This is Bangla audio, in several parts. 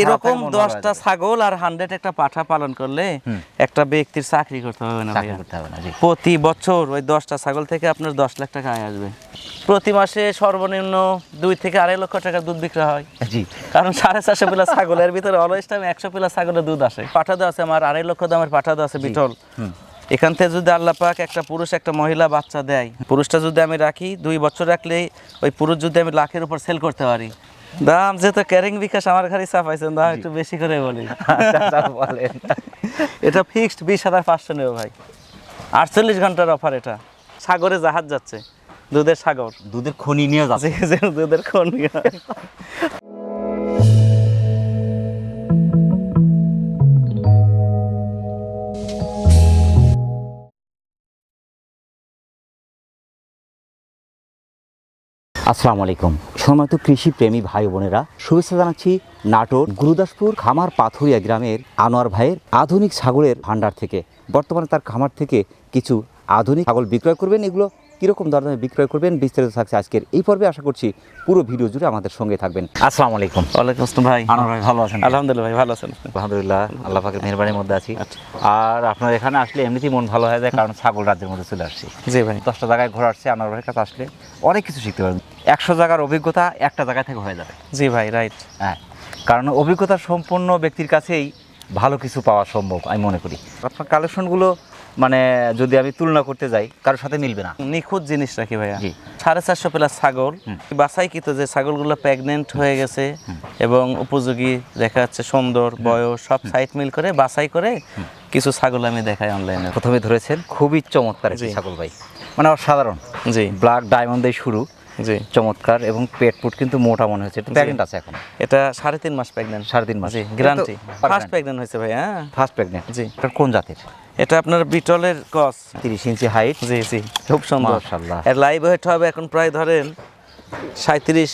এরকম দশটা ছাগল আর হান্ড্রেড একটা পাঠা পালন করলে একটা ব্যক্তির চাকরি করতে হবে না প্রতি বছর ওই দশটা ছাগল থেকে আপনার দশ লাখ টাকা আয় আসবে। প্রতি মাসে সর্বনিম্ন দুই থেকে আড়াই লক্ষ টাকা দুধ বিক্রি হয়। জি। কারণ সাড়ে চারশো পিলা ছাগলের ভিতরে অলওয়েজ টাইম একশো পিলা ছাগলের দুধ আসে। পাঠা দেওয়া আছে আমার আড়াই লক্ষ দামের পাঠা দেওয়া আছে বিটল। এখান থেকে যদি আল্লাহ পাক একটা পুরুষ একটা মহিলা বাচ্চা দেয় পুরুষটা যদি আমি রাখি দুই বছর রাখলে ওই পুরুষ যদি আমি লাখের উপর সেল করতে পারি দাম যেহেতু ক্যারিং বিকাশ আমার ঘরে চাপাইছেন দাম একটু বেশি করে বলি। আচ্ছা, আচ্ছা, বলেন। এটা ফিক্সড বিশ হাজার পাঁচশো নেবে ভাই। আটচল্লিশ ঘণ্টার অফার এটা। সাগরে জাহাজ যাচ্ছে। দুধের সাগর। দুধের খনি নিয়ে যাচ্ছে। দুধের কোন আসসালামু আলাইকুম। সম্মানিত কৃষি প্রেমী ভাই বোনেরা, শুভেচ্ছা জানাচ্ছি নাটোর গুরুদাসপুর খামার পাথুরিয়া গ্রামের আনোয়ার ভাইয়ের আধুনিক ছাগলের ভাণ্ডার থেকে। বর্তমানে তার খামার থেকে কিছু আধুনিক ছাগল বিক্রয় করবেন। এগুলো কীরকম দরদামে বিক্রয় করবেন বিস্তারিত থাকছে আজকের এই পর্বে। আশা করছি পুরো ভিডিও জুড়ে আমাদের সঙ্গে থাকবেন। আসসালামু আলাইকুম। ওয়ালাইকুম আসসালাম ভাই। আনোয়ার ভাই ভালো আছেন আলহামদুলিল্লাহ ভাই ভালো আছেন আলহামদুলিল্লাহ আল্লাহ পাকের মেহরবানির মধ্যে আছি। আচ্ছা। আর আপনার এখানে আসলে এমনিতেই মন ভালো হয়ে যায় কারণ ছাগল রাজ্যের মধ্যে চলে আসছি। জি ভাই। দশটা জায়গায় ঘোরা আসছে আনোয়ার ভাইয়ের কাছে আসলে অনেক কিছু শিখতে পারবেন। একশো জায়গার অভিজ্ঞতা একটা জায়গা থেকে হয়ে যাবে। জি ভাই রাইট। হ্যাঁ কারণ অভিজ্ঞতা সম্পন্ন ব্যক্তির কাছেই ভালো কিছু পাওয়া সম্ভব আমি মনে করি। আপনার কালেকশনগুলো মানে যদি আমি তুলনা করতে যাই কারোর সাথে মিলবে না। নিখুঁত জিনিস রাখি ভাইয়া? সাড়ে চারশো প্লাস ছাগল। বাসাইকৃত যে ছাগলগুলো প্রেগনেন্ট হয়ে গেছে এবং উপযোগী দেখা যাচ্ছে সুন্দর বয়স সব সাইড মিল করে বাছাই করে কিছু ছাগল আমি দেখাই অনলাইনে প্রথমে ধরেছেন খুবই চমৎকার একটি ছাগল ভাই। মানে অসাধারণ। জি। ব্ল্যাক ডায়মন্ড দিয়ে শুরু। জি। চমৎকার এবং পেট পুট কিন্তু মোটা মনে হচ্ছে। একটু প্রেগনেন্ট আছে এখন। এটা সাড়ে তিন মাস প্রেগনেন্ট সাড়ে তিন মাস। জি গ্যারান্টি ফার্স্ট প্রেগনেন্ট হয়েছে ভাই হ্যাঁ ফার্স্ট প্রেগনেন্ট জি। এটা কোন জাতের? এটা আপনার বিটলের কস তিরিশ ইঞ্চি হাইট জি জি খুব সুন্দর। মাশাআল্লাহ। এর লাইভ ওয়েট হবে এখন প্রায় ধরেন সাঁত্রিশ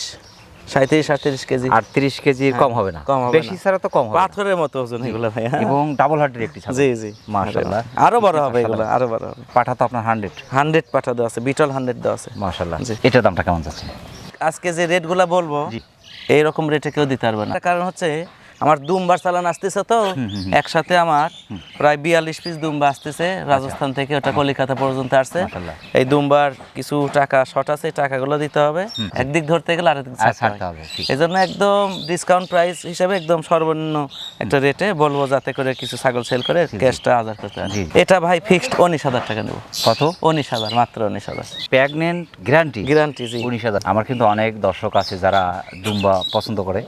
সাঁত্রিশ আটত্রিশ কেজি। আটত্রিশ কেজি কম হবে না। কম হবে বেশি। ছাড়া তো কম হবে পাথরের মতো ওজন এগুলো ভাই হ্যাঁ? এবং ডাবল হার্টের একটি জি জি। মাশাআল্লাহ। আরও বড় হবে এগুলো আরও বড় হবে। পাঠা তো আপনার হান্ড্রেড হান্ড্রেড পাঠা দেওয়া আছে বিটল হান্ড্রেড দেওয়া আছে। মাশাল্লাহ জি। এটার দামটা কেমন যাচ্ছে? আজকে যে রেটগুলো বলব জি। এইরকম রেটে কেউ দিতে পারবে না। কারণ হচ্ছে আমার দুমবার চালান আসতেছে তো একসাথে আমার প্রায় বিয়াল্লিশ পিস দুম্বা আসতেছে রাজস্থান থেকে ওটা কলিকাতা পর্যন্ত আসছে। এই দুমবার কিছু টাকা শর্ট আছে টাকাগুলো দিতে হবে। একদিক ধরতে গেলে আরেকদিক ছাড়তে হবে এই জন্য একদম ডিসকাউন্ট প্রাইস হিসাবে একদম সর্বনিম্ন একটা রেটে বলব যাতে করে কিছু ছাগল সেল করে ক্যাশটা হাজার করতে পারে। এটা ভাই ফিক্সড উনিশ হাজার টাকা নেব। কত? উনিশ হাজার মাত্র উনিশ হাজার। প্রেগনেন্ট গ্যারান্টি গ্যারান্টি জি। উনিশ হাজার। আমার কিন্তু অনেক দর্শক আছে যারা দুম্বা পছন্দ করে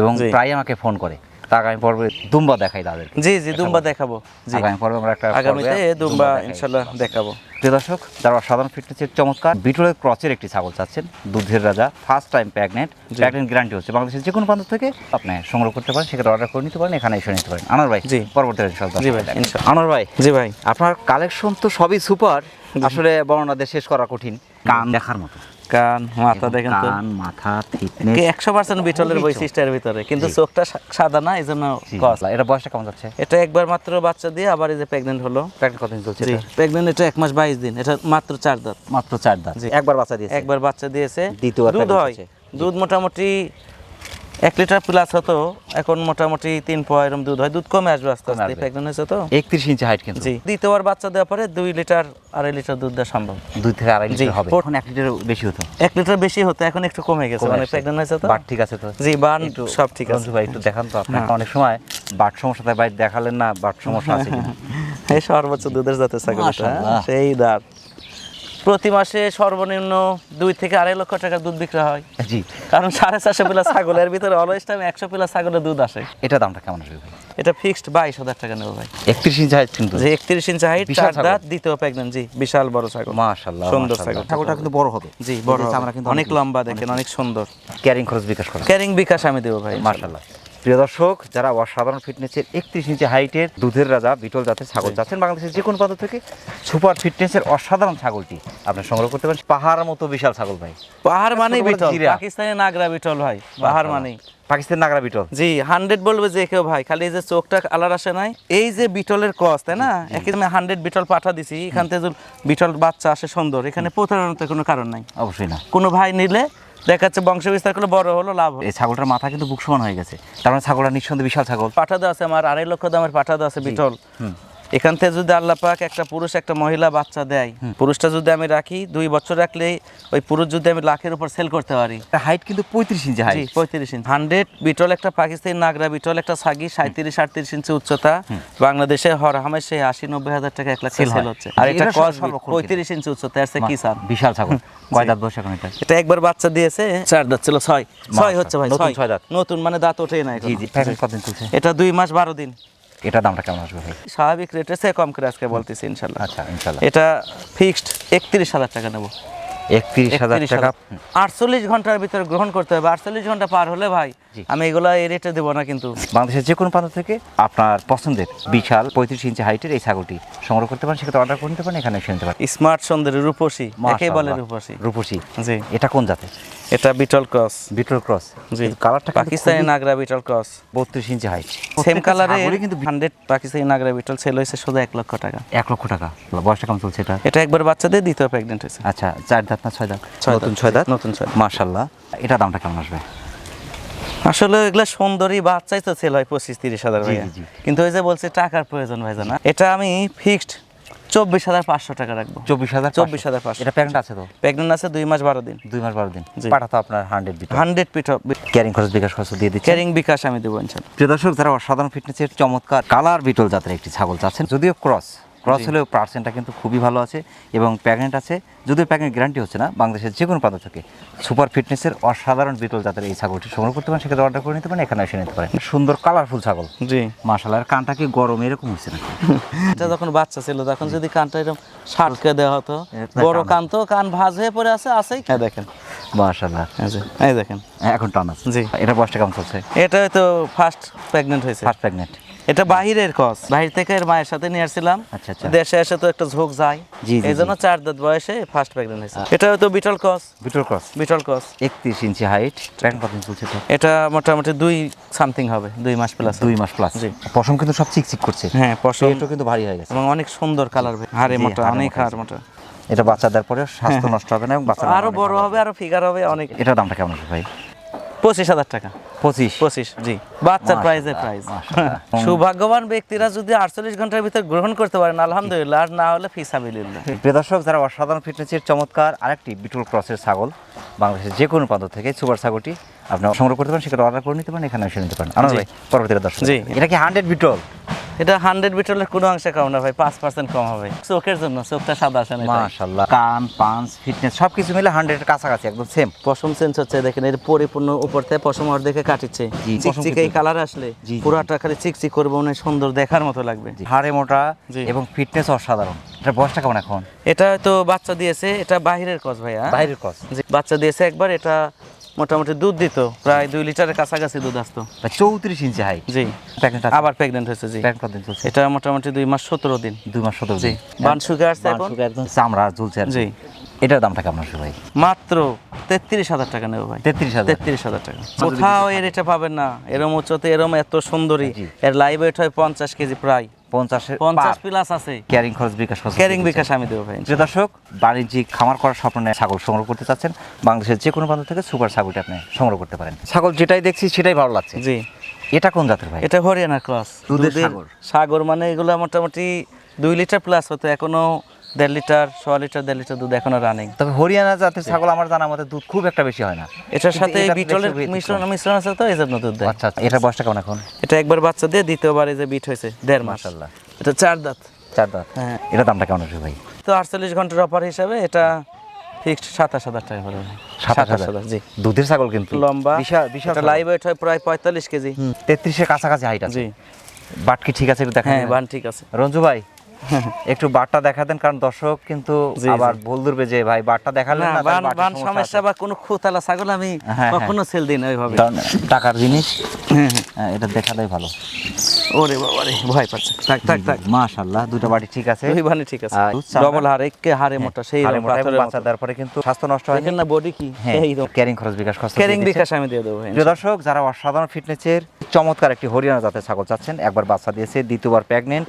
এবং। প্রায় আমাকে ফোন করে। আগামী পর্বে দুম্বা দেখাই তাদের জি জি দুম্বা দেখাবো। জি। আগামী পর্বে আমরা একটা আগামীতে দুম্বা ইনশাল্লাহ দেখাবো। প্রিয় দর্শক যারা সাধারণ ফিটনেসের চমৎকার বিটলের ক্রচের একটি ছাগল চাচ্ছেন দুধের রাজা first time pregnant pregnant guarantee হচ্ছে বাংলাদেশের যে কোনো প্রান্ত থেকে আপনি সংগ্রহ করতে পারেন সেখানে অর্ডার করে নিতে পারেন এখানে এসে নিতে পারেন। আনোয়ার ভাই জি। পরবর্তী ইনশাআল্লাহ জি ভাই। আনোয়ার ভাই জি ভাই। আপনার কালেকশন তো সবই সুপার আসলে বর্ণনা দিয়ে শেষ করা কঠিন। কান দেখার মতো। কান মাথা দেখেন তো। কান মাথা ফিটনেস 100% বিটলের বৈশিষ্ট্যের ভিতরে কিন্তু চোখটা সাদা না এজন্য কস এটা বয়সটা কেমন যাচ্ছে? এটা একবার মাত্র বাচ্চা দিয়ে আবার এই যে প্রেগন্যান্ট হলো। প্রেগন্যান্ট কতদিন চলছে এটা? প্রেগন্যান্ট এটা এক মাস বাইশ দিন এটা মাত্র চার দাঁত। মাত্র চার দাঁত। একবার বাচ্চা দিয়েছে? একবার বাচ্চা দিয়েছে। দ্বিতীয়বার দুধ হয়। হয়েছে। দুধ মোটামুটি এক লিটার প্লাস হতো এখন মোটামুটি তিন পোয়া এরকম দুধ হয়। দুধ কমে আসবে আস্তে আস্তে। প্রেগনেন্ট হয়েছে তো। একত্রিশ ইঞ্চি হাইট কিন্তু। জি দ্বিতীয়বার বাচ্চা দেওয়ার পরে দুই লিটার আড়াই লিটার দুধ দেওয়া সম্ভব। দুই থেকে আড়াই লিটার হবে। এখন এক লিটার বেশি হতো। এক লিটার বেশি হতো এখন একটু কমে গেছে। মানে। প্রেগনেন্ট হয়েছে তো। বাট ঠিক আছে তো। জি বান একটু সব ঠিক আছে। ভাই একটু দেখান তো আপনার হ্যাঁ। অনেক সময় বাট সমস্যা তাই ভাই দেখালেন না বাট সমস্যা আছে এই সর্বোচ্চ দুধের জাতের ছাগল সেই দাঁত। প্রতি মাসে সর্বনিম্ন দুই থেকে আড়াই লক্ষ টাকার দুধ বিক্রি হয়। জি। কারণ সাড়ে চারশো পিলা ছাগলের ভিতরে অলওয়েজ টাইম একশো পিলা ছাগলের দুধ আসে। এটা দামটা কেমন আসবে ভাই? এটা ফিক্সড বাইশ হাজার টাকা নেব ভাই। একত্রিশ ইঞ্চি হাইট কিন্তু। যে একত্রিশ ইঞ্চি হাইট চার। দাঁত দ্বিতীয় প্রেগনেন্ট জি বিশাল বড় ছাগল। মাশাআল্লাহ সুন্দর ছাগল। ছাগলটা কিন্তু বড় হবে। জি বড়। চামড়া কিন্তু অনেক লম্বা দেখেন অনেক সুন্দর। ক্যারিং খরচ বিকাশ করে। ক্যারিং বিকাশ আমি দেবো ভাই। মার্শাল্লাহ প্রিয় দর্শক যারা অসাধারণ ফিটনেসের একত্রিশ ইঞ্চি হাইটের দুধের রাজা বিটল জাতের ছাগল যাচ্ছেন বাংলাদেশের যে কোনো প্রান্ত থেকে সুপার ফিটনেসের অসাধারণ ছাগলটি আপনি সংগ্রহ করতে পারেন। পাহাড় মতো বিশাল ছাগল ভাই। পাহাড় মানে ছোট বড় বিটল পাকিস্তানি নাগরা বিটল ভাই পাহাড় মানেই। পাকিস্তান নাগরা বিটল। জি হান্ড্রেড বলবে যে কেউ ভাই খালি এই যে চোখটা কালার আসে নাই এই যে বিটলের কস তাই না? আমি হান্ড্রেড বিটল পাঠা দিছি এখান থেকে বিটল বাচ্চা আসে সুন্দর এখানে প্রতারণার কোনো কারণ নাই। অবশ্যই না। কোনো ভাই নিলে দেখা যাচ্ছে বংশ বিস্তার করলে বড় হলো লাভ এই ছাগলটার মাথা কিন্তু বুক সমান হয়ে গেছে। তার মানে ছাগলটা নিঃসন্দেহে বিশাল ছাগল। পাঠা দেওয়া আছে আমার আড়াই লক্ষ দামের পাঠা দেওয়া আছে বিটল। এখান থেকে যদি আল্লাহ পাক একটা পুরুষ একটা মহিলা বাচ্চা দেয় পুরুষটা যদি আমি রাখি দুই বছর রাখলে ওই পুরুষ যদি আমি লাখের উপর সেল করতে পারি। হাইট কিন্তু পঁয়ত্রিশ ইঞ্চি হাইট পঁয়ত্রিশ ইঞ্চি হান্ড্রেড বিটল একটা পাকিস্তানি নাগরা বিটল একটা সাগি সাঁত্রিশ আটত্রিশ ইঞ্চি উচ্চতা। বাংলাদেশে হর হামেশে আশি নব্বই হাজার টাকা এক লাখ সেল হচ্ছে। আর এটা কস পঁয়ত্রিশ ইঞ্চি উচ্চতা চেয়ে কি চান বিশাল ছাগল। কয় দাঁত বয়স এখন এটা? এটা একবার বাচ্চা দিয়েছে চার দাঁত ছিল ছয়। ছয় হচ্ছে ভাই নতুন ছয়। দাঁত। নতুন মানে দাঁত ওঠেই না জি জি এটা দুই মাস বারো দিন। এটা দামটা কেমন আসবে ভাই? স্বাভাবিক রেটের চেয়ে কম করে আজকে বলতেছি ইনশাল্লাহ। আচ্ছা ইনশাল্লাহ। এটা ফিক্সড একত্রিশ হাজার টাকা নেব। একত্রিশ হাজার টাকা? আটচল্লিশ ঘণ্টার ভিতরে গ্রহণ করতে হবে। আটচল্লিশ ঘণ্টা পার হলে ভাই আমি এগুলা এই রেটে দেবো না কিন্তু। বাংলাদেশের যে কোনো প্রান্ত থেকে আপনার পছন্দের বিশাল পঁয়ত্রিশ ইঞ্চি হাইটের এই ছাগলটি সংগ্রহ করতে পারেন সেক্ষেত্রে অর্ডার করে নিতে পারেন এখানে এসে নিতে পারেন। স্মার্ট সুন্দরী রূপসী একে বলে। রূপসী। রূপসী। জি। এটা কোন জাতের? এটা বিটল ক্রস বিটল ক্রস জি। কালারটা পাকিস্তানি নাগরা বিটল ক্রস বত্রিশ ইঞ্চি হাইট সেম কালারে কিন্তু হান্ড্রেড পাকিস্তানি নাগরা বিটল সেল হয়েছে শুধু এক লক্ষ টাকা। এক লক্ষ টাকা। বয়সটা কেমন চলছে এটা? এটা একবার বাচ্চাদের দ্বিতীয় প্রেগনেন্ট হয়েছে। আচ্ছা চার দাঁত না ছয় দাঁত? নতুন ছয় দাঁত? নতুন ছয় দাঁত। মার্শাল্লাহ এটা দামটা কেমন আসবে? আসলে এগুলা সুন্দরী বাচ্চাই তো সেল হয় পঁচিশ তিরিশ হাজার। কিন্তু ওই যে বলছে টাকার প্রয়োজন ভাই জানা এটা আমি ফিক্সড চব্বিশ হাজার পাঁচশো টাকা রাখব। চব্বিশ হাজার চব্বিশ হাজার পাঁচশো। এটা প্যাকেট আছে তো? প্রেগনেন্ট আছে দুই মাস বারো দিন। দুই মাস বারো দিন। পাঠা তো আপনার হান্ড্রেড হান্ড্রেড পিঠ ক্যারিং খরচ বিকাশ খরচ দিয়ে দিচ্ছে ক্যারিং বিকাশ আমি দেবো ইনশাল্লাহ। প্রিয় দর্শক যারা অসাধারণ ফিটনেসের চমৎকার কালার বিটল জাতের একটি ছাগল চাচ্ছেন যদিও ক্রস ক্রস হলেও পার্সেন্টটা কিন্তু খুবই ভালো আছে এবং প্যাগনেন্ট আছে যদিও প্যাগনেন্ট গ্যারান্টি হচ্ছে না বাংলাদেশের যে কোনো প্রান্ত থেকে সুপার ফিটনেসের অসাধারণ বিটল জাতের এই ছাগলটি সংগ্রহ করতে পারেন সেক্ষেত্রে অর্ডার করে নিতে পারেন এখানে এসে নিতে পারেন। সুন্দর কালারফুল ছাগল। জি। মাশাল্লাহ কানটা কি গরম এরকম হচ্ছে না এটা যখন বাচ্চা ছিল তখন যদি কানটা এরকম সাটকে দেওয়া হতো বড় কান। তো কান ভাজ হয়ে পড়ে আছে আছেই হ্যাঁ দেখেন। যে, এই দেখেন। এখন টান আছে। জি। এটা বয়সটা কেমন চলছে? এটা তো ফার্স্ট প্রেগনেন্ট হয়েছে। ফার্স্ট প্রেগনেন্ট এটা বাহিরের কস। বাহির থেকে এর মায়ের সাথে নিয়ে আসছিলাম। আচ্ছা, আচ্ছা। দেশে এসে তো একটা ঝোঁক যায়। এই জন্য চার দাঁত বয়সে ফার্স্ট প্রেগনেন্ট হয়েছে। এটা তো Beetal cross. Beetal cross. Beetal cross. একত্রিশ ইঞ্চি হাইট প্যাগনেন্ট কতদিন চলছে তো এটা মোটামুটি দুই সামথিং হবে দুই মাস প্লাস দুই মাস প্লাস জি। পশম কিন্তু সব চিকচিক করছে। হ্যাঁ পশম। কিন্তু ভারী হয়ে গেছে। এবং অনেক সুন্দর কালার হাড়ে মোটা অনেক হাড় মোটা। এটা বাচ্চা দেওয়ার পরে স্বাস্থ্য নষ্ট হবে না এবং বাচ্চা আরও বড় হবে আরও ফিগার হবে অনেক। এটার দামটা কেমন ভাই? পঁচিশ হাজার টাকা। পঁচিশ। পঁচিশ জি। বাচ্চার প্রাইজে প্রাইজ সৌভাগ্যবান ব্যক্তিরা যদি আটচল্লিশ ঘণ্টার ভিতর গ্রহণ করতে পারেন আলহামদুলিল্লাহ আর না হলে যারা অসাধারণ ফিটনেসের চমৎকার আরেকটি বিটুল ক্রসের ছাগল বাংলাদেশের যে কোনো প্রান্ত থেকে সুপার ছাগলটি আপনি সংগ্রহ করতে পারেন সেটা অর্ডার করে নিতে পারেন এখানে এসে নিতে পারেন। ভাই পরবর্তীতে দর্শক জি। এটা কি হান্ড্রেড বিটল এটা হান্ড্রেড বিটলের কোনো অংশে কম না ভাই পাঁচ পার্সেন্ট কম হবে। চোখের জন্য চোখটা সাদা আসে না মাশাল্লাহ কান পাঞ্চ ফিটনেস সব কিছু মিলে হান্ড্রেডের কাছাকাছি একদম সেম পশম চেঞ্জ হচ্ছে দেখেন এর পরিপূর্ণ উপর থেকে পশম অর্ধেকে কাটিচ্ছে। জি, চিকচিক এই কালার আসলে পুরাটা খালি চিকচিক করবে মনে সুন্দর দেখার মতো লাগবে। হাড়ে মোটা এবং ফিটনেস অসাধারণ। এটা বয়সটা কেমন এখন? এটা হয়তো বাচ্চা দিয়েছে এটা বাহিরের কস ভাইয়া। বাইরের ক্রস জি, বাচ্চা দিয়েছে একবার এটা মোটামুটি দুধ দিত প্রায় দুই লিটারের কাছাকাছি দুধ আসতো। চৌত্রিশ ইঞ্চি হাইট জি। আবার প্রেগনেন্ট হয়েছে জি। এটা মোটামুটি দুই মাস সতেরো দিন। দুই মাস সতেরো দিন। বান আসছে এখন? চামড়া ঝুলছে জি। এটার দামটা কেমন আসবে ভাই? মাত্র তেত্রিশ হাজার টাকা নেব ভাই। তেত্রিশ হাজার? তেত্রিশ হাজার টাকা। কোথাও এর এটা পাবেন না। এরম উচ্চতে এরম এত সুন্দরী। এর লাইভ ওয়েট হয় পঞ্চাশ কেজি প্রায়। পঞ্চাশের পঞ্চাশ প্লাস আছে। ক্যারিং খরচ বিকাশ খরচ ক্যারিং বিকাশ। আমি দেবো ভাই দর্শক বাণিজ্যিক খামার করার স্বপ্ন নিয়ে ছাগল সংগ্রহ করতে চাচ্ছেন। বাংলাদেশের যে কোনো প্রান্ত থেকে সুপার ছাগলটি আপনি সংগ্রহ করতে পারেন। ছাগল যেটাই দেখছি সেটাই ভালো লাগছে। জি। এটা কোন জাতের ভাই? এটা হরিয়ানা ক্লাস দুধের সাগর। সাগর মানে এগুলো মোটামুটি দুই লিটার প্লাস হতো এখনও দেড় লিটার ছ লিটার দেড় লিটার দুধ এখনও রানিং তবে হরিয়ানা জাতের ছাগল আমার জানা মতে দুধ খুব একটা বেশি হয় না। এটার সাথে এটা বিটলের মিশ্রণ মিশ্রণ আছে তো এই জন্য দুধ দেয়। আচ্ছা আচ্ছা এটার বয়সটা কেমন এখন? এটা একবার বাচ্চা দিয়ে দ্বিতীয়বার এই যে বিট হয়েছে দেড় মাস। এটা চার দাঁত। চার দাঁত। হ্যাঁ। এটা দামটা কেমন আসবে ভাই? তো আটচল্লিশ ঘণ্টার অফার হিসাবে এটা ফিক্সড সাতাশ হাজার টাকা করে। সাতাশ হাজার? জি। দুধের ছাগল কিন্তু। লম্বা। বিশাল বিশাল লাইভ ওয়েট হয় প্রায় পঁয়তাল্লিশ কেজি। তেত্রিশের কাছাকাছি হাইট আছে। জি। বাট কি ঠিক আছে একটু দেখা হ্যাঁ বান ঠিক আছে। রঞ্জু ভাই একটু বাটটা দেখা দেন কারণ দর্শক কিন্তু। আবার ভুল ধরবে যে ভাই বাটটা দেখালেন না বান বান সমস্যা বা কোনো খুতালা ছাগল আমি হ্যাঁ, কখনো সেল দিই না ওইভাবে। টাকার জিনিস। হ্যাঁ, এটা দেখালেই ভালো। ওরে বাবা রে ভয় পাচ্ছে। থাক থাক থাক। মাশাআল্লাহ দুটো বাড়ি ঠিক আছে। দুই বানে ঠিক আছে? ডবল হার একে হারে মোটা সেই হাড়ে মোটা পাথরের বাচ্চা দেওয়ার পরে কিন্তু স্বাস্থ্য নষ্ট হয়। না বডি কি? হ্যাঁ এই ক্যারিং খরচ বিকাশ খরচ ক্যারিং বিকাশ আমি দিয়ে দেবো প্রিয় দর্শক যারা অসাধারণ ফিটনেসের চমৎকার একটি হরিয়ানা জাতের ছাগল চাচ্ছেন একবার বাচ্চা দিয়েছে দ্বিতীয়বার প্রেগনেন্ট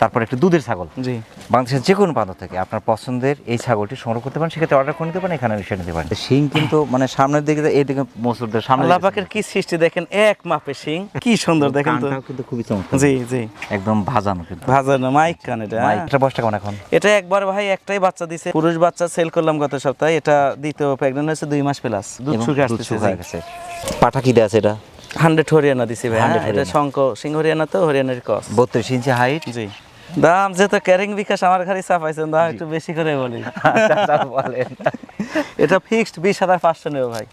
তারপর একটু দুধের ছাগল। জি। বাংলাদেশের যে কোনো প্রান্ত থেকে আপনার পছন্দের এই ছাগলটি সংগ্রহ করতে পারেন সেক্ষেত্রে অর্ডার করে নিতে পারেন এখানে এসে নিতে পারেন। শিং কিন্তু মানে সামনের দিকে এইদিকে মসুরদের সামনে আল্লাহ কি সৃষ্টি দেখেন এক মাপে সিং কি সুন্দর দেখেন তো। কিন্তু খুবই চমৎকার। জি জি। একদম ভাজানো কিন্তু। ভাজানো মাইক কান এটা হ্যাঁ। এটা বয়সটা কেমন এখন? এটা একবার ভাই একটাই বাচ্চা দিছে পুরুষ বাচ্চা সেল করলাম গত সপ্তাহে এটা দ্বিতীয় প্রেগনেন্ট হয়েছে দুই মাস প্লাস দুধ শুকিয়ে গেছে। পাঠা কি দেয়া আছে এটা? হান্ড্রেড হরিয়ানা দিছি ভাই 100 হ্যাঁ, এটা। শঙ্ক সিং হরিয়ানা তো হরিয়ানার কস। বত্রিশ ইঞ্চি হাইট জি। দাম যেহেতু ক্যারিং বিকাশ আমার খালি চাপাইছেন দাম একটু বেশি করে বলি। বলেন। এটা ফিক্সড বিশ হাজার পাঁচশো নেবে ভাই।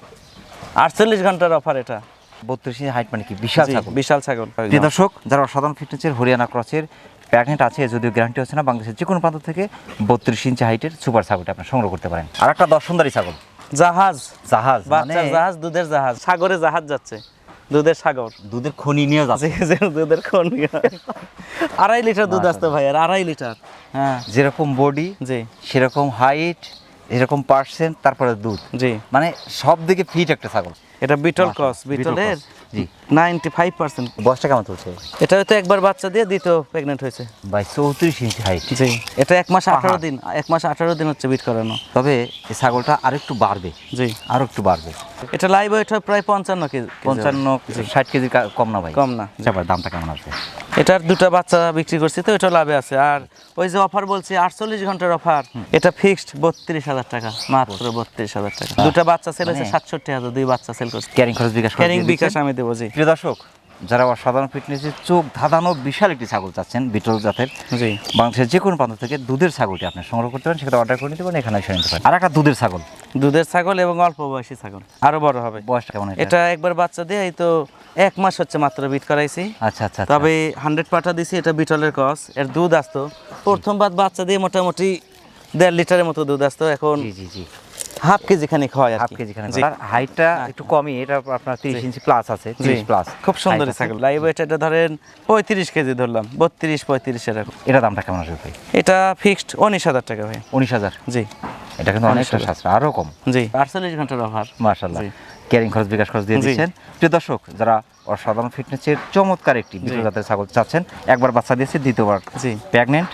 আটচল্লিশ ঘণ্টার অফার এটা। বত্রিশ হাইট মানে কি? বিশাল ছাগল। বিশাল ছাগল। দর্শক যারা অসাধারণ ফিটনেসের হরিয়ানা ক্রসের প্যাকেট আছে যদিও গ্যারান্টি হচ্ছে না বাংলাদেশের যে কোনো প্রান্ত থেকে বত্রিশ ইঞ্চি হাইটের সুপার ছাগলটা আপনি সংগ্রহ করতে পারেন। আর একটা দর্শনদারি ছাগল। জাহাজ। জাহাজ মানে জাহাজ দুধের জাহাজ। সাগরে জাহাজ যাচ্ছে। দুধের সাগর। দুধের খনি নিয়ে যাচ্ছে। দুধের খনি। আড়াই লিটার দুধ আসতো ভাই আর আড়াই লিটার। হ্যাঁ। যেরকম বডি জি। সেরকম হাইট এরকম পার্সেন্ট তারপরে দুধ। জি। মানে সব দিকে ফিট একটা ছাগল। এটা বিটল ক্রস বিটলের জি। নাইনটি ফাইভ পার্সেন্ট বয়সটা কেমন চলছে? এটা হয়তো একবার বাচ্চা দিয়ে দ্বিতীয় প্রেগনেন্ট হয়েছে। ভাই চৌত্রিশ ইঞ্চি হাইট জি। এটা এক মাস আঠারো। দিন এক মাস আঠারো দিন হচ্ছে বিট করানো। তবে এই ছাগলটা আরেকটু বাড়বে। জি। আরও একটু বাড়বে। এটা লাইভ ওয়েট হয় প্রায় পঞ্চান্ন কেজি পঞ্চান্ন ষাট কেজি কম না ভাই। কম না। দামটা কেমন আসবে এটার দুটা বাচ্চা বিক্রি করছি তো এটা লাভে আছে। আর ওই যে অফার বলছি আটচল্লিশ ঘণ্টার অফার এটা ফিক্সড বত্রিশ হাজার টাকা মাত্র বত্রিশ। হাজার টাকা। দুটা বাচ্চা সেল হয়েছে মানে- সাতষট্টি হাজার দুই বাচ্চা সেল করছে। ক্যারিং খরচ বিকাশ ক্যারিং বিকাশ আমি দেবো জি। প্রিয় দর্শক যারা অসাধারণ ফিটনেসের চোখ ধাঁধানো বিশাল একটি ছাগল চাচ্ছেন বিটল জাতের জি। বাংলাদেশের যে কোনো প্রান্ত থেকে দুধের ছাগলটি আপনি সংগ্রহ করতে পারেন সেটা অর্ডার করে নিতে পারেন এখানে এসে নিতে পারেন। আর একটা দুধের ছাগল। দুধের ছাগল এবং অল্প বয়সী ছাগল। আরও বড় হবে। বয়সটা কেমন এটা? একবার বাচ্চা দিয়ে এই তো এক মাস হচ্ছে মাত্র বিট করাইছি। আচ্ছা আচ্ছা আচ্ছা। তবে হান্ড্রেড পাটা দিছি এটা বিটলের কস এর দুধ আসতো। প্রথমবার বাচ্চা দিয়ে মোটামুটি দেড় লিটারের মতো দুধ আসতো এখন জি জি জি। হাফ কেজি খানিক হয় হাফ। কেজি খানে আর হাইটটা একটু কমই এটা আপনার তিরিশ ইঞ্চি প্লাস আছে জি। তিরিশ প্লাস খুব সুন্দর ছাগল। লাইভ এটা ধরেন পঁয়ত্রিশ কেজি ধরলাম বত্রিশ পঁয়ত্রিশ এরকম। এটা দামটা কেমন আসবে ভাই? এটা ফিক্সড উনিশ হাজার টাকা ভাই। উনিশ হাজার? জি। এটা কিন্তু অনেকটা সাশ্রয় আরও কম। জি। আটচল্লিশ ঘণ্টার অফার মার্শাল্লাহ ক্যারিং খরচ বিকাশ খরচ দিয়ে দিচ্ছেন। প্রিয় দর্শক যারা অসাধারণ ফিটনেসের চমৎকার একটি জাতের ছাগল চাচ্ছেন একবার বাচ্চা দিয়েছে দ্বিতীয়বার জি। প্রেগনেন্ট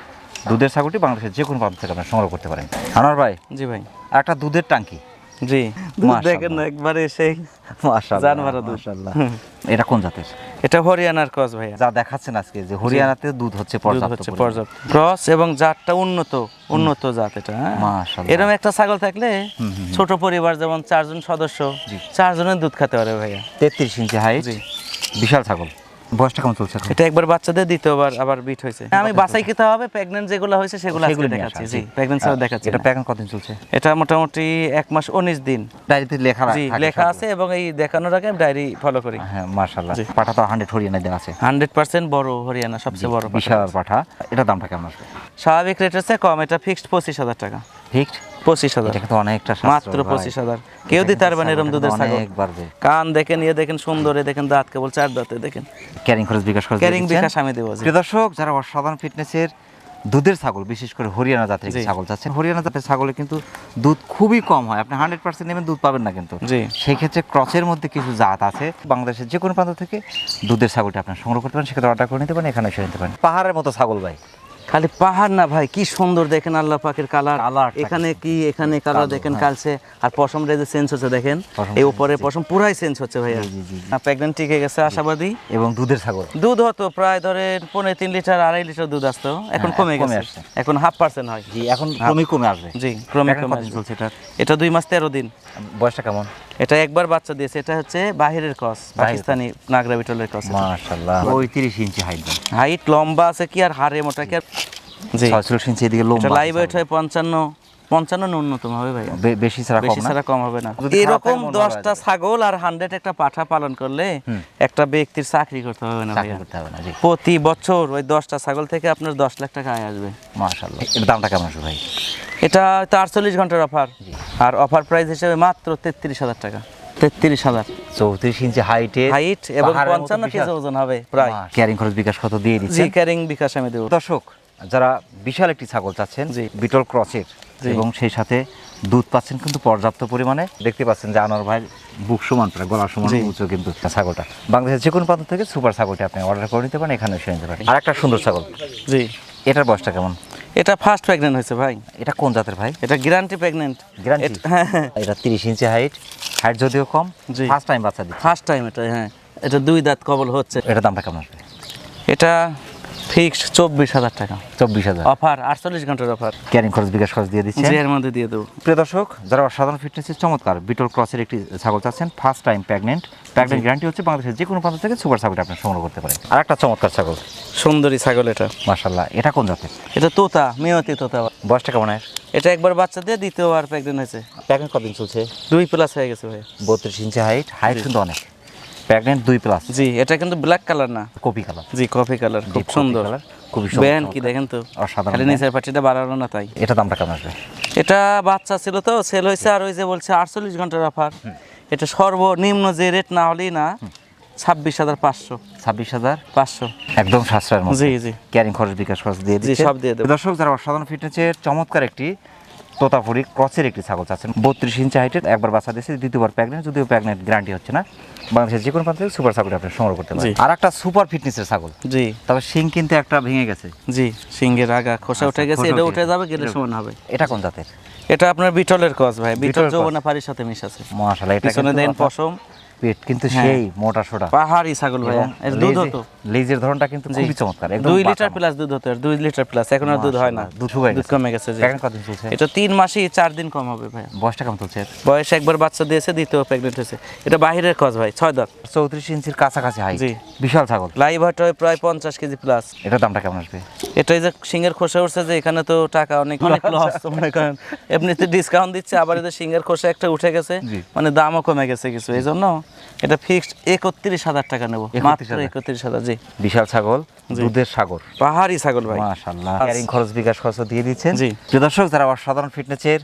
দুধের ছাগলটি বাংলাদেশের যে কোনো প্রান্ত থেকে আপনারা সংগ্রহ করতে পারেন। আনোয়ার ভাই। জি ভাই। আর একটা দুধের টাঙ্কি জি। দেখেন একবারে সেই মাশাআল্লাহ, মাশাআল্লাহ। এটা কোন জাতের এটা হরিয়ানার ক্রস ভাইয়া যা দেখাচ্ছেন আজকে যে হরিয়ানাতে দুধ হচ্ছে পর্যাপ্ত হচ্ছে পর্যাপ্ত ক্রস এবং জাতটা উন্নত উন্নত জাত এটা হ্যাঁ। মাশাআল্লাহ। এরকম একটা ছাগল থাকলে ছোট পরিবার যেমন চারজন সদস্য। চারজনের দুধ খেতে পারে ভাইয়া তেত্রিশ ইঞ্চি হাইট জি। বিশাল ছাগল বয়সটা কেমন চলছে এটা একবার বাচ্চাদের দ্বিতীয়বার আবার বিট হয়েছে। আমি বাসাই খেতে হবে প্রেগনেন্ট যেগুলো হয়েছে সেগুলো আজকে দেখাচ্ছি। জি। প্রেগনেন্ট দেখাচ্ছি। এটা। প্যাকেট কতদিন চলছে? এটা মোটামুটি এক মাস উনিশ দিন। ডায়েরিতে লেখা জি লেখা আছে এবং এই দেখানোর আগে আমি ডায়েরি ফলো করি। হ্যাঁ মার্শাল্লাহ পাঠা তো হান্ড্রেড হরিয়ানা দেওয়া আছে। হান্ড্রেড পার্সেন্ট বড় হরিয়ানা সবচেয়ে বড়। বিশাল পাঠা। এটা দামটা কেমন আসবে? স্বাভাবিক রেট হচ্ছে কম এটা ফিক্সড পঁচিশ হাজার টাকা। ফিক্সড পঁচিশ হাজার। এটা কিন্তু অনেকটা মাত্র পঁচিশ হাজার। কেউ দিতে পারবেন এরম দুধের ছাগল। কান দেখেন ইয়ে দেখেন সুন্দরে দেখেন দাঁত কেবল চার দাঁতে দেখেন। ক্যারিং খরচ বিকাশ খরচ ক্যারিং বিকাশ আমি দেবো প্রিয় দর্শক যারা অসাধারণ ফিটনেসের দুধের ছাগল বিশেষ করে হরিয়ানা জাতের ছাগল চাচ্ছেন হরিয়ানা জাতের ছাগলে কিন্তু দুধ খুবই কম হয়। আপনি হান্ড্রেড পার্সেন্ট নেবেন দুধ পাবেন না কিন্তু। জি। সেই ক্ষেত্রে ক্রসের মধ্যে কিছু জাত আছে। বাংলাদেশের যে কোনো প্রান্ত থেকে দুধের ছাগলটা আপনার সংগ্রহ করতে পারেন সেক্ষেত্রে অর্ডার করে নিতে পারেন এখানে এসে নিতে পারেন। পাহাড়ের মতো ছাগল ভাই। খালি পাহাড় না ভাই কি সুন্দর দেখেন আল্লাহ পাকের কালার এখানে কি এখানে কালার দেখেন হ্যাঁ। কালছে। আর পশম রেজে চেঞ্জ হচ্ছে দেখেন। এই উপরে পশম পুরাই চেঞ্জ হচ্ছে ভাইয়া। প্রেগনেন্ট টিকে গেছে আশাবাদী। এবং দুধের ছাগল। দুধ হতো প্রায় ধরেন পনেরো তিন লিটার আড়াই লিটার দুধ আসতো। এখন হ্যাঁ, কমে কমে গেছে। আসছে। এখন হাফ পার্সেন্ট হয়। এখন ক্রমে কমে আসবে। জি ক্রমে কমে আসবে। চলছে এটা দুই মাস তেরো দিন। বয়সটা কেমন? এটা একবার বাচ্চা দিয়েছে এটা হচ্ছে বাহিরের কস পাকিস্তানি নাগরা বিটলের কস মাশাআল্লাহ। ওই তিরিশ ইঞ্চি হাইট হাইট লম্বা আছে কি আর হাড়ে মোটা কি আর? জি ছয়চল্লিশ ইঞ্চি এদিকে লম্বা এটা লাইভ ওয়েট হয় পঞ্চান্ন। পঞ্চান্ন ন্যূনতম হবে ভাই। বেশি ছাড়া বেশি ছাড়া কম হবে না। এরকম দশটা ছাগল আর হান্ড্রেড একটা পাঠা পালন করলে একটা ব্যক্তির চাকরি করতে হবে না করতে হবে না প্রতি বছর ওই দশটা ছাগল থেকে আপনার দশ লাখ টাকা আয় আসবে। মাশাল্লাহ এর দামটা কেমন আসবে ভাই? এটা তো আটচল্লিশ ঘণ্টার অফার আর অফার প্রাইস হিসেবে মাত্র তেত্রিশ হাজার টাকা। তেত্রিশ হাজার। চৌত্রিশ ইঞ্চি হাইটে হাইট এবং পঞ্চান্ন কেজি ওজন হবে প্রায়। ক্যারিং খরচ বিকাশ কত দিয়ে জি দিচ্ছেন? ক্যারিং বিকাশ আমি দেবো। দর্শক যারা বিশাল একটি ছাগল চাচ্ছেন যে বিটল ক্রসের। এবং সেই সাথে দুধ পাচ্ছেন কিন্তু পর্যাপ্ত পরিমাণে। দেখতে পাচ্ছেন যে আনোয়ার ভাই বুক সমান প্রায় গলা সমান উঁচু কিন্তু ছাগলটা। বাংলাদেশের যে কোনো প্রান্ত থেকে সুপার ছাগলটি আপনি অর্ডার করে নিতে পারেন এখানে এসে নিতে পারেন। আর একটা সুন্দর ছাগল। জি। এটার বয়সটা কেমন? এটা ফার্স্ট প্রেগনেন্ট হয়েছে ভাই। এটা কোন জাতের ভাই? এটা গ্যারান্টি প্রেগনেন্ট গ্যারান্টি এটা তিরিশ ইঞ্চি হাইট হাইট যদিও কম জি। ফার্স্ট টাইম বাচ্চা দিচ্ছে। ফার্স্ট টাইম এটা হ্যাঁ। এটা দুই দাঁত কবল হচ্ছে। এটা দামটা কেমন? এটা ফিক্সড চব্বিশ হাজার টাকা। চব্বিশ হাজার। অফার আটচল্লিশ ঘণ্টার অফার। ক্যারিং খরচ বিকাশ খরচ দিয়ে দিচ্ছে এর মধ্যে দিয়ে দেবো। প্রিয় দর্শক যারা অসাধারণ ফিটনেসের চমৎকার বিটল ক্রসের একটি ছাগল চাচ্ছেন first time pregnant pregnant guarantee হচ্ছে বাংলাদেশের যে কোনো প্রান্ত থেকে সুপার ছাগলটা আপনি সংগ্রহ করতে পারেন। আর একটা চমৎকার ছাগল। সুন্দরী ছাগল এটা। মার্শাল্লাহ এটা কোন জাতের? এটা তোতা মেয়তি তোতা। বয়সটা কেমন এটা একবার বাচ্চা দিয়ে দ্বিতীয়বার প্রেগনেন্ট হয়েছে। প্রেগনেন্ট কদিন চলছে? দুই প্লাস হয়ে গেছে ভাই। বত্রিশ ইঞ্চি হাইট হাইট কিন্তু অনেক। প্রেগনেন্ট দুই প্লাস জি এটা কিন্তু ব্ল্যাক কালার না। কপি কালার জি কফি কালার খুব সুন্দর। খুবই ব্যান কি দেখেন তো? অসাধারণ খালি নিচের পাটিটা বাড়ানো না তাই। এটা দামটা কেমন আসবে? এটা বাচ্চা ছিল তো সেল হয়েছে আর ওই যে বলছে আটচল্লিশ ঘণ্টার অফার এটা সর্বনিম্ন যে রেট না হলেই না ছাব্বিশ হাজার পাঁচশো। ছাব্বিশ হাজার? পাঁচশো। একদম সাশ্রয়ের মধ্যে। জি জি। ক্যারিং খরচ বিকাশ খরচ দিয়ে দিচ্ছে। সব দিয়ে দেবো। দর্শক যারা অসাধারণ ফিটনেসের চমৎকার একটি তোতাপুরি ক্রসের একটি ছাগল চাচ্ছেন। বত্রিশ ইঞ্চি হাইটের একবার বাচ্চা দিয়েছে দ্বিতীয়বার প্রেগনেন্ট যদিও প্রেগনেন্ট গ্যারান্টি হচ্ছে না। বাংলাদেশের যে কোনো প্রান্ত থেকে সুপার ছাগল আপনি সংগ্রহ করতে পারেন। আর একটা সুপার ফিটনেসের ছাগল। জি। তবে শিং কিন্তু একটা ভেঙে গেছে। জি শিংয়ের আগা খোসা উঠে গেছে এটা উঠে যাবে গেলে সমান হবে। এটা কোন জাতের? এটা আপনার বিটলের কস ভাই। বিটল যৌবনা ফারির সাথে মিশাছে মাশাআল্লাহ এটা দেন পশম। পেট কিন্তু হ্যাঁ। সেই মোটা সোটা। পাহাড়ি ছাগল ভাইয়া এর দুধ হতো লেজের ধরনটা কিন্তু খুবই চমৎকার একদম দুই বাঁকা লিটার প্লাস দুধ হতো এর দুই লিটার প্লাস এখন আর দুধ হয় না। দুধ দুধ কমে গেছে জি। প্রেগনেন্ট কতদিন চলছে? এটা তিন মাসেই চার দিন কম হবে ভাই বয়সটা কেমন চলছে? বয়স একবার বাচ্চা দিয়েছে দ্বিতীয় প্রেগনেন্ট হয়েছে। এটা বাহিরের ভাই ছয় দাঁত। চৌত্রিশ ইঞ্চির কাছাকাছি হাইট জি। বিশাল ছাগল। লাইভ হয় প্রায় পঞ্চাশ কেজি প্লাস এটার দামটা কেমন আসবে? এটা এই যে সিংহের খোসা উঠছে যে এখানে তো টাকা অনেক অনেক লস মনে করেন। এমনিতে ডিসকাউন্ট দিচ্ছে আবার সিংহের খোসা একটা উঠে গেছে। মানে দামও কমে গেছে কিছু এই জন্য এটা ফিক্সড একত্রিশ হাজার টাকা নেব। মাত্র একত্রিশ হাজার। জি। বিশাল ছাগল দুধের সাগর। পাহাড়ি ছাগল ভাই। মাশাআল্লাহ। আচ্ছা। ক্যারিং খরচ বিকাশ খরচ দিয়ে দিচ্ছেন। জি। প্রিয় দর্শক যারা অসাধারণ ফিটনেসের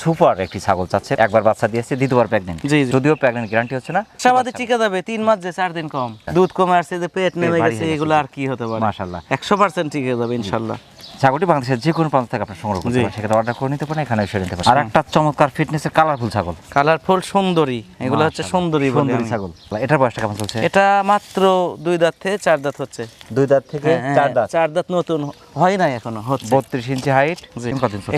সুপার একটি ছাগল চাচ্ছে একবার বাচ্চা দিয়েছে দ্বিতীয়বার প্রেগনেন্ট জি। যদিও প্রেগনেন্ট গ্যারান্টি হচ্ছে না সাবাদে টিকে যাবে তিন মাস যে চার দিন কম। দুধ কমে আসছে যে পেট নেমে গেছে হয়ে এগুলো আর কি হতে পারে? মাশাআল্লাহ। একশো পার্সেন্ট টিকে যাবে ইনশাল্লাহ ছাগলটি বাংলাদেশের যে কোনো প্রান্ত থেকে আপনি সংগ্রহ করতে পারেন সেক্ষেত্রে অর্ডার করে নিতে পারেন এখানে এসে নিতে পারেন। আর একটা চমৎকার ফিটনেসের কালারফুল ছাগল। কালারফুল সুন্দরী এগুলো হচ্ছে সুন্দরী সুন্দরী ছাগল। এটার বয়সটা কেমন চলছে? এটা মাত্র দুই দাঁত থেকে চার দাঁত হচ্ছে। দুই দাঁত থেকে হ্যাঁ, চার দাঁত? চার দাঁত নতুন হয় নাই এখনও হচ্ছে। বত্রিশ ইঞ্চি হাইট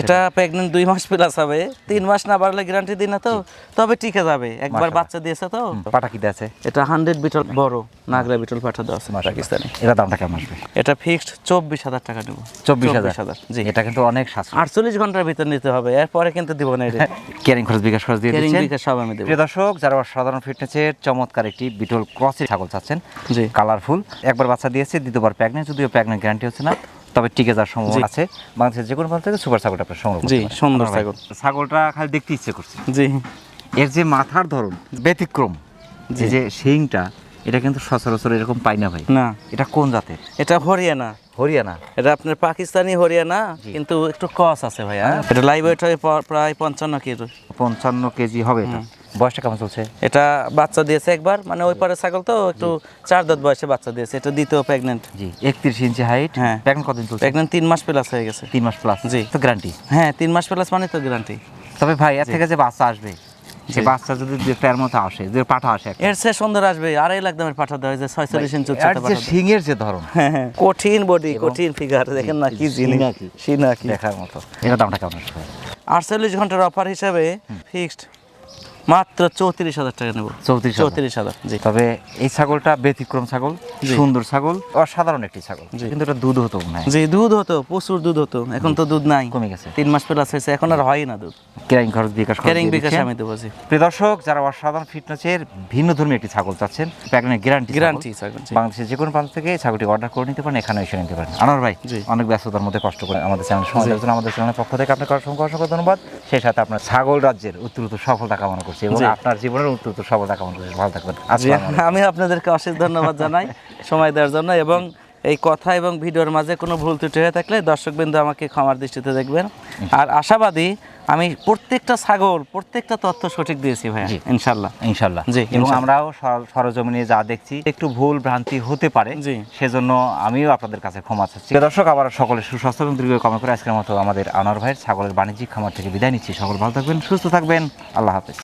এটা প্রেগনেন্ট দুই মাস প্লাস হবে। তিন মাস না বাড়লে গ্যারান্টি দিই না তো তবে টিকে যাবে। একবার বাচ্চা দিয়েছে তো। পাটা কি আছে? এটা হান্ড্রেড বিটল বড় নাগরা বিটল পাঠা দেওয়া আছে পাকিস্তানি। এটা দামটা কেমন আসবে? এটা ফিক্সড চব্বিশ হাজার টাকা নেব চব্বিশ হাজার। জি। এটা কিন্তু অনেক সাশ্রয়। আটচল্লিশ ঘণ্টার ভিতর নিতে হবে এরপরে কিন্তু দিব না এটা। ক্যারিং খরচ বিকাশ খরচ দিয়ে দিচ্ছেন। বিকাশ সব আমি দেবো। প্রিয় দর্শক যারা সাধারণ ফিটনেসের চমৎকার একটি বিটল ক্রসের ছাগল চাচ্ছেন জি। কালারফুল একবার বাচ্চা দিয়েছে দ্বিতীয়বার যদিও গ্যারান্টি হচ্ছে না তবে টিকে যাওয়ার। সম্ভাবনা আছে। বাংলাদেশের যে কোনো প্রান্ত থেকে সুপার ছাগলটা আপনার সংগ্রহ জি, সুন্দর ছাগল। ছাগলটা খালি দেখতে ইচ্ছে করছে। জি। এর যে মাথার ধরন ব্যতিক্রম যে শিংটা এটা কিন্তু সচরাচর এরকম পাই না ভাই। না। এটা কোন জাতের? এটা হরিয়ানা। হরিয়ানা। এটা আপনার পাকিস্তানি হরিয়ানা কিন্তু একটু কস আছে ভাইয়া। এটা লাইভ ওয়েট হয় প্রায় পঞ্চান্ন কেজি। পঞ্চান্ন কেজি হবে এটা। বয়সটা কেমন চলছে? এটা বাচ্চা দিয়েছে একবার মানে ওই পারে ছাগল তো একটু চার দাঁত বয়সে বাচ্চা দিয়েছে এটা দ্বিতীয় প্রেগনেন্ট জি একত্রিশ ইঞ্চি হাইট হ্যাঁ। প্রেগনেন্ট কতদিন চলছে? প্রেগনেন্ট তিন মাস প্লাস হয়ে গেছে। তিন মাস প্লাস জি। তো গ্যারান্টি হ্যাঁ তিন মাস প্লাস মানে তো গ্যারান্টি তবে ভাই এর থেকে যে বাচ্চা আসবে সে বাচ্চা যদি দেড়টার মতো আসে যে পাঠা আসে এর সে সুন্দর আসবে আড়াই লাখ দামের পাঠা দেওয়া হয়েছে ছয়চল্লিশ ইঞ্চি এর উচ্চতা যে যে ধরন হ্যাঁ, হ্যাঁ। কঠিন বডি কঠিন ফিগার দেখেন না কি জিনিস। সিনাকি দেখার মতো। এটা দামটা কেমন? আটচল্লিশ ঘণ্টার অফার হিসাবে ফিক্সড মাত্র চৌত্রিশ হাজার টাকা নেব। চৌত্রিশ চৌত্রিশ হাজার জি। তবে এই ছাগলটা ব্যতিক্রম ছাগল। সুন্দর ছাগল অসাধারণ একটি ছাগল। কিন্তু এটা দুধ হতো না জি দুধ হতো প্রচুর দুধ হতো। এখন তো দুধ নাই। কমে গেছে। তিন মাস প্লাস হয়েছে এখন আর হয় না দুধ। ক্যারিং খরচ বিকাশ ক্যারিং বিকাশ আমি দেবো জি। প্রিয় দর্শক যারা অসাধারণ ফিটনেসের ভিন্ন ধর্মী একটি ছাগল চাচ্ছেন প্যাকেটের গ্যারান্টি গ্যারান্টি ছাগল। বাংলাদেশের যে কোনো প্রান্ত থেকে ছাগলটি অর্ডার করে নিতে পারেন এখানে এসে নিতে পারেন। আনোয়ার ভাই। অনেক ব্যস্ততার মধ্যে কষ্ট করে আমাদের চ্যানেল সময় আমাদের চ্যানেলের পক্ষ থেকে আপনাকে অসংখ্য অসংখ্য ধন্যবাদ। সেই সাথে আপনার ছাগল রাজ্যের উত্তরোত্তর সফলতা কামনা করছি। এবং আপনার জীবনের উত্তরোত্তর সফলতা কামনা করছি ভালো থাকবেন। আমি আপনাদেরকে অশেষ ধন্যবাদ জানাই সময় দেওয়ার জন্য এবং এই কথা এবং ভিডিওর মাঝে কোনো ভুল ত্রুটি হয়ে থাকলে দর্শকবৃন্দ আমাকে ক্ষমার দৃষ্টিতে দেখবেন। আর আশাবাদী আমি প্রত্যেকটা ছাগল প্রত্যেকটা তথ্য সঠিক দিয়েছি ভাইয়া ইনশাল্লাহ। ইনশাল্লাহ। জি, এবং আমরাও সরজমিনে যা দেখছি একটু ভুল ভ্রান্তি হতে পারে জি। সেজন্য আমিও আপনাদের কাছে ক্ষমা চাচ্ছি। দর্শক আবার সকলের সুস্বাস্থ্য এবং দীর্ঘ কামনা করে আজকের মতো আমাদের আনোয়ার ভাইয়ের ছাগলের বাণিজ্যিক খামার থেকে বিদায় নিচ্ছি। সকল ভালো থাকবেন সুস্থ থাকবেন। আল্লাহ হাফেজ।